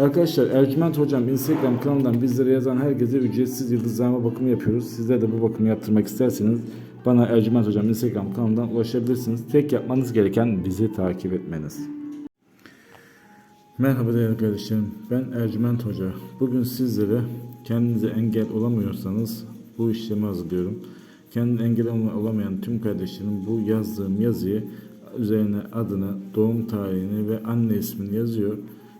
Arkadaşlar Ercüment Hocam Instagram kanalından bizlere yazan herkese ücretsiz yıldızlama bakımı yapıyoruz. Sizler de bu bakımı yaptırmak isterseniz bana Ercüment Hocam Instagram kanalından ulaşabilirsiniz. Tek yapmanız gereken bizi takip etmeniz. Merhaba değerli kardeşlerim. Ben Ercüment Hoca. Bugün sizlere kendinize engel olamıyorsanız bu işlemi hazırlıyorum. Kendine engel olamayan tüm kardeşlerim bu yazdığım yazıyı üzerine adını, doğum tarihini ve anne ismini yazıyor.